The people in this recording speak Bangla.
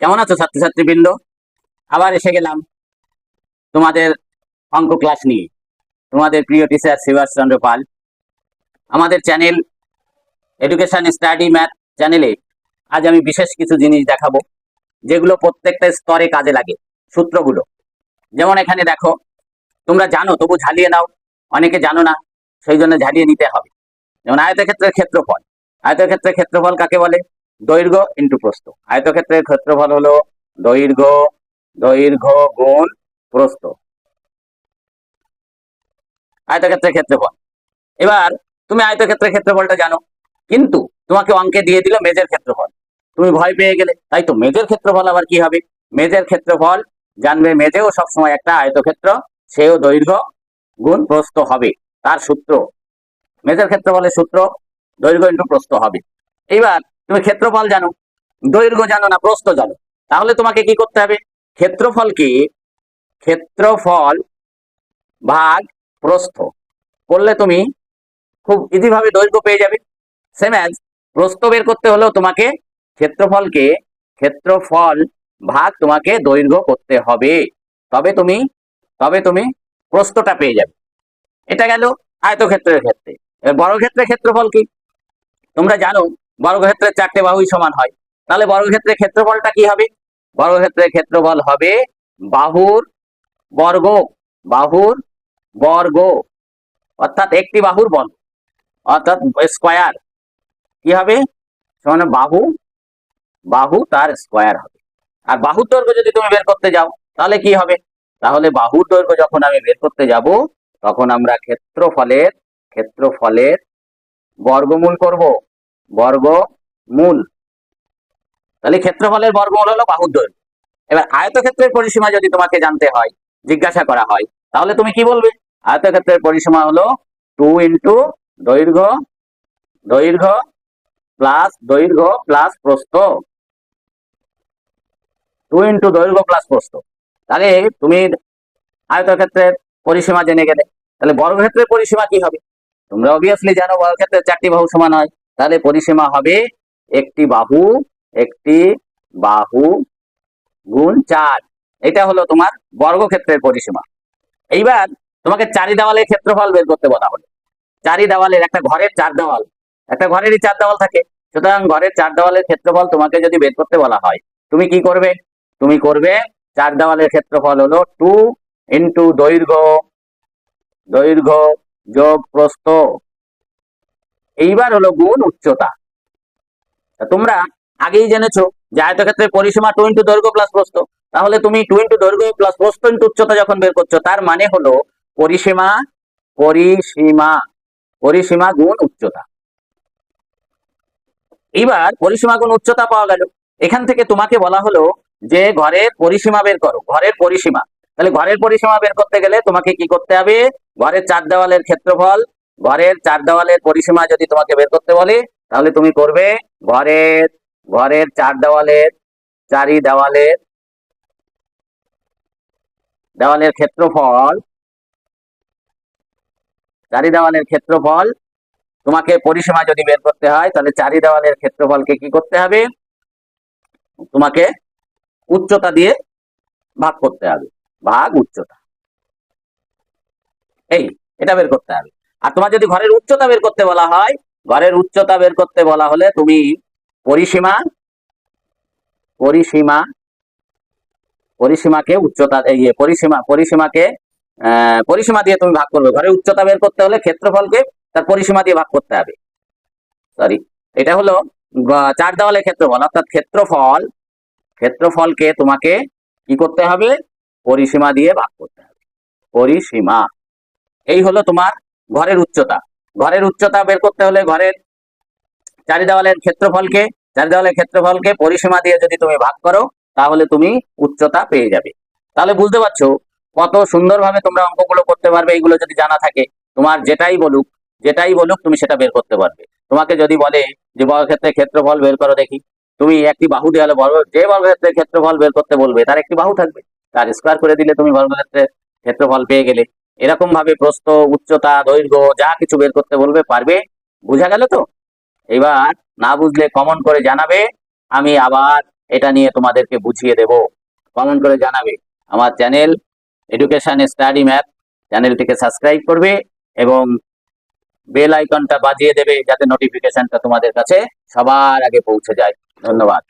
কেমন আছো ছাত্রছাত্রীবৃন্দ? আবার এসে গেলাম তোমাদের অঙ্ক ক্লাস নিয়ে। তোমাদের প্রিয় টিচার শিবাস চন্দ্র পাল। আমাদের চ্যানেল এডুকেশন স্টাডি ম্যাথ চ্যানেলে আজ আমি বিশেষ কিছু জিনিস দেখাবো, যেগুলো প্রত্যেকটা স্তরে কাজে লাগে, সূত্রগুলো। যেমন এখানে দেখো, তোমরা জানো, তবু ঝালিয়ে নাও, অনেকে জানো না, সেই জন্য ঝালিয়ে নিতে হবে। যেমন আয়তক্ষেত্রের ক্ষেত্রফল। আয়তক্ষেত্রের ক্ষেত্রফল কাকে বলে? দৈর্ঘ্য ইন্টু প্রস্থ। আয়তক্ষেত্রের ক্ষেত্রফল হলো দৈর্ঘ্য দৈর্ঘ্য গুণ প্রস্থ। আয়তক্ষেত্রের ক্ষেত্রফল। এবার তুমি আয়তক্ষেত্রের ক্ষেত্রফলটা জানো, কিন্তু তোমাকে অঙ্কে দিয়ে দিল মেজের ক্ষেত্রফল। তুমি ভয় পেয়ে গেলে, তাই তো মেজের ক্ষেত্রফল আবার কি হবে? মেজের ক্ষেত্রফল জানবে মেজেও সবসময় একটা আয়তক্ষেত্র, সেও দৈর্ঘ্য গুণ প্রস্থ হবে, তার সূত্র। মেজের ক্ষেত্রফলের সূত্র দৈর্ঘ্য ইন্টু প্রস্থ হবে। এইবার তুমি ক্ষেত্রফল জানো, দৈর্ঘ্য জানো না, প্রস্থ জানো। তাহলে তোমাকে কি করতে হবে? ক্ষেত্রফলকে ক্ষেত্রফল ভাগ প্রস্থ। করলে তুমি খুব ইজি ভাবে দৈর্ঘ্য পেয়ে যাবে। সেম অ্যাজ প্রস্থ বের করতে হলেও তোমাকে ক্ষেত্রফলকে ক্ষেত্রফল ভাগ তোমাকে দৈর্ঘ্য করতে হবে। তবে তুমি তবে তুমি প্রস্থটা পেয়ে যাবে। এটা গেল আয়তক্ষেত্রের ক্ষেত্রে। এবার ক্ষেত্রে ক্ষেত্রফল কি? তোমরা জানো বর্গক্ষেত্রের চারটে বাহুই সমান হয়। তাহলে বর্গক্ষেত্রের ক্ষেত্রফলটা কি হবে? বর্গক্ষেত্রের ক্ষেত্রফল হবে বাহুর বর্গ বাহুর বর্গ, অর্থাৎ একটি বাহুর বর্গ অর্থাৎ স্কোয়ার। কি হবে? সমান বাহু বাহু তার স্কোয়ার হবে। আর বাহুর দৈর্ঘ্য যদি তুমি বের করতে যাও, তাহলে কি হবে? তাহলে বাহুর দৈর্ঘ্য যখন আমি বের করতে যাব, তখন আমরা ক্ষেত্রফলের ক্ষেত্রফলের বর্গমূল করব। বর্গমূল তাহলে ক্ষেত্রফলের বর্গমূল হলো বাহুর দৈর্ঘ্য এবার আয়তক্ষেত্রের পরিসীমা যদি তোমাকে জানতে হয়, জিজ্ঞাসা করা হয়, তাহলে তুমি কি বলবে? আয়তক্ষেত্রের পরিসীমা হলো টু ইন্টু দৈর্ঘ্য দৈর্ঘ্য প্লাস দৈর্ঘ্য প্লাস প্রস্থ। টু ইন্টু দৈর্ঘ্য প্লাস প্রস্থ। তাহলে তুমি আয়তক্ষেত্রের পরিসীমা জেনে গেলে। তাহলে বর্গক্ষেত্রের পরিসীমা কি হবে? তোমরা অবভিয়াসলি জানো বর্গক্ষেত্রের চারটি বাহু সমান হয়। তাহলে পরিসীমা হবে একটি বাহু একটি বাহু গুণ চার। এটা হলো তোমার বর্গক্ষেত্রের পরিসীমা। এইবার তোমাকে চারি দেওয়ালের ক্ষেত্রফল বের করতে বলা হলো। চারি দেওয়ালের একটা ঘরের চার দেওয়াল। একটা ঘরেরই চার দেওয়াল থাকে। সুতরাং ঘরের চার দেওয়ালের ক্ষেত্রফল তোমাকে যদি বের করতে বলা হয়, তুমি কি করবে? তুমি করবে চার দেওয়ালের ক্ষেত্রফল হলো টু ইন্টু দৈর্ঘ্য দৈর্ঘ্য যোগ প্রস্থ এইবার হলো গুণ উচ্চতা। তোমরা আগেই জেনেছো যে আয়তক্ষেত্রের পরিসীমা টু ইন্টু দৈর্ঘ্য প্লাস প্রস্থ তাহলে তুমি টু ইন্টু দৈর্ঘ্য প্লাস প্রস্থ ইন্টু উচ্চতা যখন বের করছ, তার মানে হলো পরিসীমা পরিসীমা পরিসীমা গুণ উচ্চতা। এইবার পরিসীমা গুণ উচ্চতা পাওয়া গেল। এখান থেকে তোমাকে বলা হলো যে ঘরের পরিসীমা বের করো, ঘরের পরিসীমা। তাহলে ঘরের পরিসীমা বের করতে গেলে তোমাকে কি করতে হবে? ঘরের চার দেওয়ালের ক্ষেত্রফল ঘরের চার দেওয়ালের পরিসীমা যদি তোমাকে বের করতে বলে, তাহলে তুমি করবে ঘরের ঘরের চার দেওয়ালের, চারি দেওয়ালের দেওয়ালের ক্ষেত্রফল, চারি দেওয়ালের ক্ষেত্রফল, তোমাকে পরিসীমা যদি বের করতে হয়, তাহলে চারি দেওয়ালের ক্ষেত্রফলকে কি করতে হবে? তোমাকে উচ্চতা দিয়ে ভাগ করতে হবে। ভাগ উচ্চতা। এই, এটা বের করতে হবে। আর তোমার যদি ঘরের উচ্চতা বের করতে বলা হয়, ঘরের উচ্চতা বের করতে বলা হলে তুমি পরিসীমা পরিসীমা, পরিসীমাকে উচ্চতা ইয়ে পরিসীমা, পরিসীমাকে পরিসীমা দিয়ে তুমি ভাগ করবে। ঘরের উচ্চতা বের করতে হলে ক্ষেত্রফলকে তার পরিসীমা দিয়ে ভাগ করতে হবে। সরি এটা হলো চার দেওয়ালের ক্ষেত্রফল। অর্থাৎ ক্ষেত্রফল, ক্ষেত্রফলকে তোমাকে কি করতে হবে? পরিসীমা দিয়ে ভাগ করতে হবে। পরিসীমা। এই হলো তোমার ঘরের উচ্চতা। ঘরের উচ্চতা বের করতে হলে ঘরের চারি দেওয়ালের ক্ষেত্রফলকে চারি ক্ষেত্রফলকে পরিসীমা দিয়ে যদি তুমি ভাগ করো, তাহলে তুমি উচ্চতা পেয়ে যাবে। তাহলে বুঝতে পারছ কত সুন্দরভাবে তোমরা অঙ্কগুলো করতে পারবে, এইগুলো যদি জানা থাকে। তোমার যেটাই বলুক যেটাই বলুক তুমি সেটা বের করতে পারবে। তোমাকে যদি বলে যে বর্গক্ষেত্রের ক্ষেত্রফল বের করো দেখি, তুমি একটি বাহু দেওয়ালে বর্গ, যে বর্গক্ষেত্রের ক্ষেত্রফল বের করতে বলবে, তার একটি বাহু থাকবে। তার স্কোয়ার করে দিলে তুমি বর্গক্ষেত্রের ক্ষেত্রফল পেয়ে গেলে। এরকম ভাবে প্রস্থ উচ্চতা, দৈর্ঘ্য, যা কিছু বের করতে বলবে পারবে। বোঝা গেল তো? এবার না বুঝলে কমন করে জানাবে, আমি আবার এটা নিয়ে তোমাদেরকে বুঝিয়ে দেব। কমন করে জানাবে। আমার চ্যানেল এডুকেশন স্টাডি ম্যাথ চ্যানেলটিকে সাবস্ক্রাইব করবে এবং বেল আইকনটা বাজিয়ে দেবে যাতে নোটিফিকেশনটা তোমাদের কাছে সবার আগে পৌঁছে যায়। ধন্যবাদ।